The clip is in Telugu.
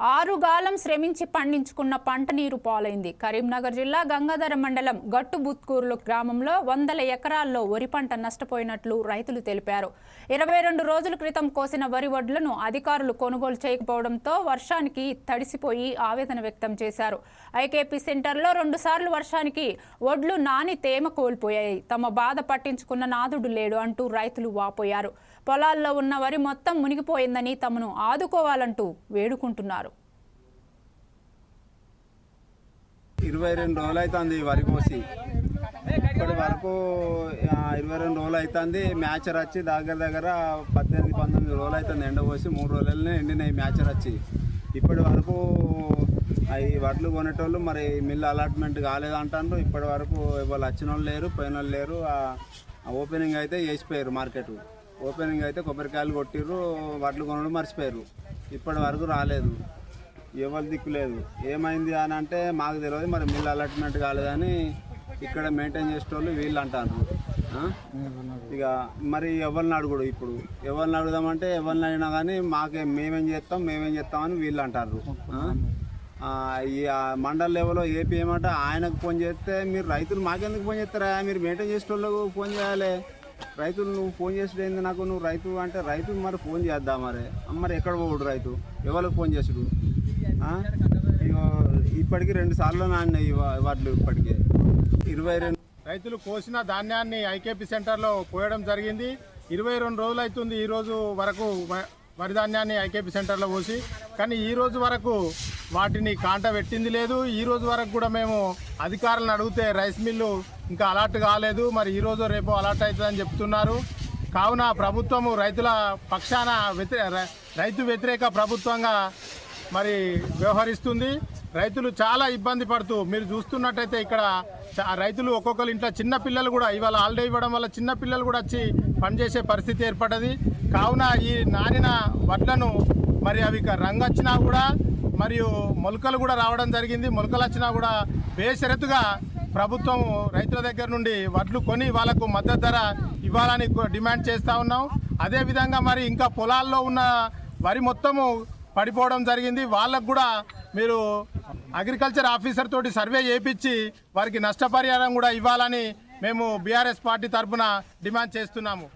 ఆరుగాలం శ్రమించి పండించుకున్న పంట నీరు పాలైంది. కరీంనగర్ జిల్లా గంగాధర మండలం గట్టుబుత్కూరులో గ్రామంలో వందల ఎకరాల్లో వరి పంట నష్టపోయినట్లు రైతులు తెలిపారు. ఇరవై రెండు రోజుల క్రితం కోసిన వరి వడ్లను అధికారులు కొనుగోలు చేయకపోవడంతో వర్షానికి తడిసిపోయి ఆవేదన వ్యక్తం చేశారు. ఐకేపీ సెంటర్లో రెండుసార్లు వర్షానికి వడ్లు నాని తేమ కోల్పోయాయి. తమ బాధ పట్టించుకున్న నాదుడు లేడు అంటూ రైతులు వాపోయారు. పొలాల్లో ఉన్న వరి మొత్తం మునిగిపోయిందని తమను ఆదుకోవాలంటూ వేడుకుంటున్నారు. ఇరవై రెండు రోజులు అవుతుంది వరి కోసి ఇప్పటి వరకు ఇరవై రెండు రోజులు అవుతుంది మ్యాచర్ వచ్చి దగ్గర దగ్గర పద్దెనిమిది పంతొమ్మిది రోజులు అవుతుంది ఎండ పోసి మూడు రోజులనే ఎండినాయి మ్యాచర్ వచ్చి. ఇప్పటి వరకు అవి వడ్లు కొనేటోళ్ళు మరి మిల్లు అలాట్మెంట్ కాలేదంటారు ఇప్పటి వరకు వాళ్ళు వచ్చిన వాళ్ళు లేరు పోయిన వాళ్ళు లేరు ఆ ఓపెనింగ్ అయితే వేసిపోయారు మార్కెట్. ఓపెనింగ్ అయితే కొబ్బరికాయలు కొట్టిర్రు వడ్లు కొనడం మర్చిపోయారు. ఇప్పటి వరకు రాలేదు. ఎవరి దిక్కులేదు ఏమైంది అని అంటే మాకు తెలియదు మరి మిల్ అలాట్మెంట్ కాలేదని ఇక్కడ మెయింటైన్ చేసేటోళ్ళు వీళ్ళు అంటారు ఇక మరి ఎవరిని అడుగుడు ఇప్పుడు? ఎవరిని అడుగుదామంటే ఎవరిని అడిగినా కానీ మాకే మేమేం చేస్తాం మేమేం చేస్తామని వీళ్ళు అంటారు ఈ మండల లెవెల్లో ఏపీ ఏమంటే ఆయనకు ఫోన్ చేస్తే మీరు రైతులు మాకెందుకు ఫోన్ చేస్తారా? మీరు మెయింటైన్ చేసేటోళ్ళకు ఫోన్ చేయాలి. రైతులు నువ్వు ఫోన్ చేసేది నాకు? నువ్వు రైతు అంటే రైతు మరి ఫోన్ చేద్దాం మరి. మరి ఎక్కడ పోడు రైతు? ఎవరికి ఫోన్ చేసుడు? ఇప్పటికి రెండు సార్లు నాన్నాయి వాటిలు ఇప్పటికే. ఇరవై రెండు రైతులు కోసిన ధాన్యాన్ని ఐకేపీ సెంటర్లో పోయడం జరిగింది. ఇరవై రెండు రోజులు అవుతుంది ఈ రోజు వరకు వరి ధాన్యాన్ని ఐకేపీ సెంటర్లో పోసి కానీ ఈ రోజు వరకు వాటిని కాంట పెట్టింది లేదు. ఈ రోజు వరకు కూడా మేము అధికారులను అడిగితే రైస్ మిల్లు ఇంకా అలర్ట్ కాలేదు. మరి ఈ రోజు రేపు అలర్ట్ అవుతుందని చెప్తున్నారు. కావున ప్రభుత్వము రైతుల పక్షాన వ్యతిరే రైతు వ్యతిరేక ప్రభుత్వంగా మరి వ్యవహరిస్తుంది. రైతులు చాలా ఇబ్బంది పడుతూ మీరు చూస్తున్నట్టయితే ఇక్కడ రైతులు ఒక్కొక్కరు ఇంట్లో చిన్న పిల్లలు కూడా ఇవాళ హాలిడే ఇవ్వడం వల్ల చిన్న పిల్లలు కూడా వచ్చి పనిచేసే పరిస్థితి ఏర్పడ్డది. కావున ఈ నానిన వడ్లను మరి అవి రంగొచ్చినా రంగు వచ్చినా కూడా మరియు మొలకలు కూడా రావడం జరిగింది. మొలకలు వచ్చినా కూడా బేషరతుగా ప్రభుత్వం రైతుల దగ్గర నుండి వడ్లు కొని వాళ్ళకు మద్దతు ధర ఇవ్వాలని డిమాండ్ చేస్తూ ఉన్నాం. అదేవిధంగా మరి ఇంకా పొలాల్లో ఉన్న వరి మొత్తము పడిపోవడం జరిగింది. వాళ్ళకు కూడా మీరు అగ్రికల్చర్ ఆఫీసర్ తోటి సర్వే చేయించి వారికి నష్టపరిహారం కూడా ఇవ్వాలని మేము బీఆర్ఎస్ పార్టీ తరఫున డిమాండ్ చేస్తున్నాము.